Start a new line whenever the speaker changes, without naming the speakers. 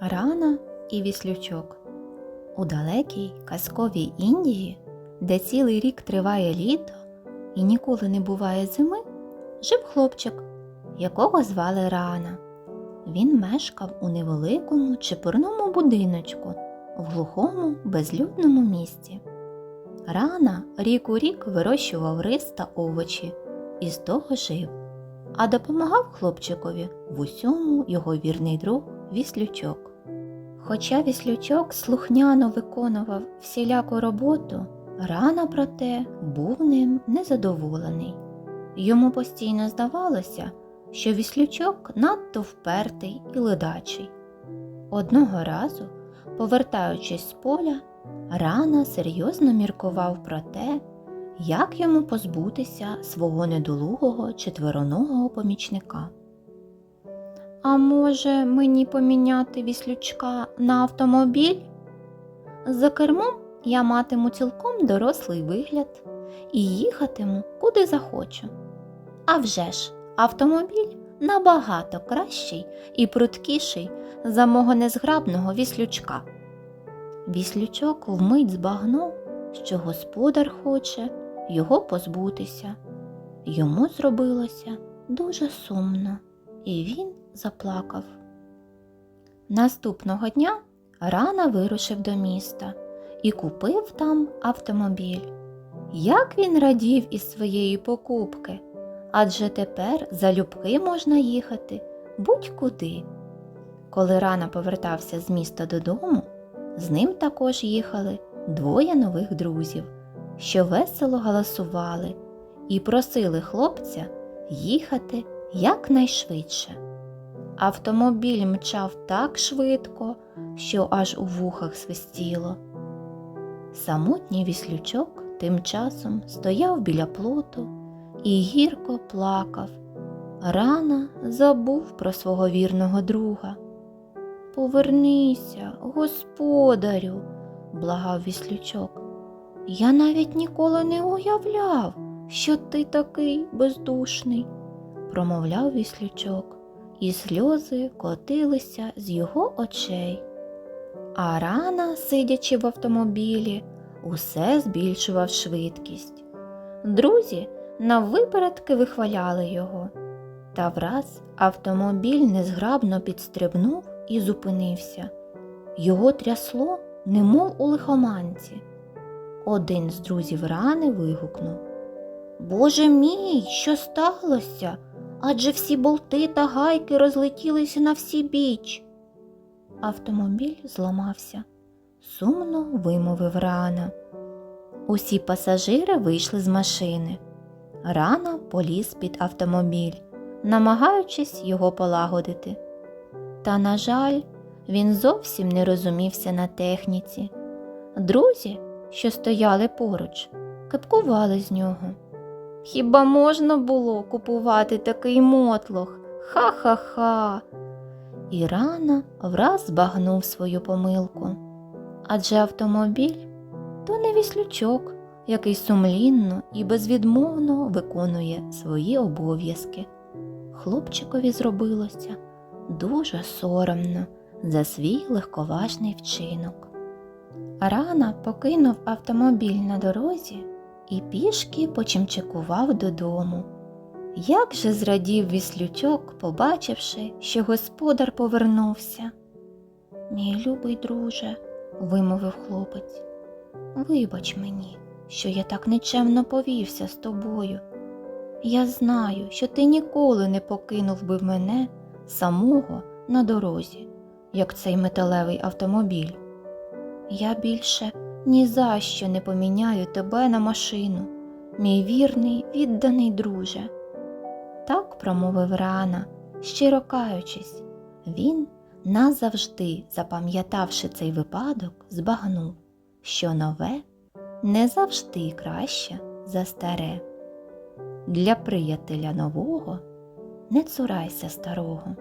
Рана і віслючок. У далекій казковій Індії, де цілий рік триває літо і ніколи не буває зими, жив хлопчик, якого звали Рана. Він мешкав у невеликому чепурному будиночку в глухому безлюдному місті. Рана рік у рік вирощував рис та овочі і з того жив, а допомагав хлопчикові в усьому його вірний друг Віслючок. Хоча Віслючок слухняно виконував всіляку роботу, рана проте був ним незадоволений. Йому постійно здавалося, що Віслючок надто впертий і ледачий. Одного разу, повертаючись з поля, рана серйозно міркував про те, як йому позбутися свого недолугого четвероногого помічника. А може, мені поміняти віслючка на автомобіль? За кермом я матиму цілком дорослий вигляд і їхатиму куди захочу. А вже ж, автомобіль набагато кращий і пруткіший за мого незграбного віслючка. Віслючок вмить збагнув, що господар хоче його позбутися. Йому зробилося дуже сумно, і він заплакав. Наступного дня рана вирушив до міста і купив там автомобіль. Як він радів із своєї покупки, адже тепер залюбки можна їхати будь-куди. Коли рана повертався з міста додому, з ним також їхали двоє нових друзів, що весело галасували і просили хлопця їхати якнайшвидше. Автомобіль мчав так швидко, що аж у вухах свистіло. Самотній віслючок тим часом стояв біля плоту і гірко плакав. Рана забув про свого вірного друга. Повернися, господарю, благав віслючок. Я навіть ніколи не уявляв, що ти такий бездушний, промовляв віслючок, і сльози котилися з його очей. А рана, сидячи в автомобілі, усе збільшував швидкість. Друзі наввипередки вихваляли його. Та враз автомобіль незграбно підстрибнув і зупинився. Його трясло, немов у лихоманці. Один з друзів рани вигукнув Боже мій, що сталося? Адже всі болти та гайки розлетілися на всі біч. Автомобіль зламався, сумно вимовив рана. Усі пасажири вийшли з машини. Рана поліз під автомобіль, намагаючись його полагодити. Та, на жаль, він зовсім не розумівся на техніці. Друзі, що стояли поруч, кипкували з нього. Хіба можна було купувати такий мотлох? Ха-ха-ха. І рана враз збагнув свою помилку. Адже автомобіль то не віслючок, який сумлінно і безвідмовно виконує свої обов'язки. Хлопчикові зробилося дуже соромно за свій легковажний вчинок. Рана покинув автомобіль на дорозі і пішки почимчикував додому. Як же зрадів віслючок, побачивши, що господар повернувся. Мій любий друже, вимовив хлопець, вибач мені, що я так нечемно повівся з тобою. Я знаю, що ти ніколи не покинув би мене самого на дорозі, як цей металевий автомобіль. Я більше ні за що не поміняю тебе на машину, мій вірний, відданий друже. Так промовив рана, щиро каючись, він, назавжди запам'ятавши цей випадок, збагнув, що нове не завжди краще за старе. Для приятеля нового не цурайся старого.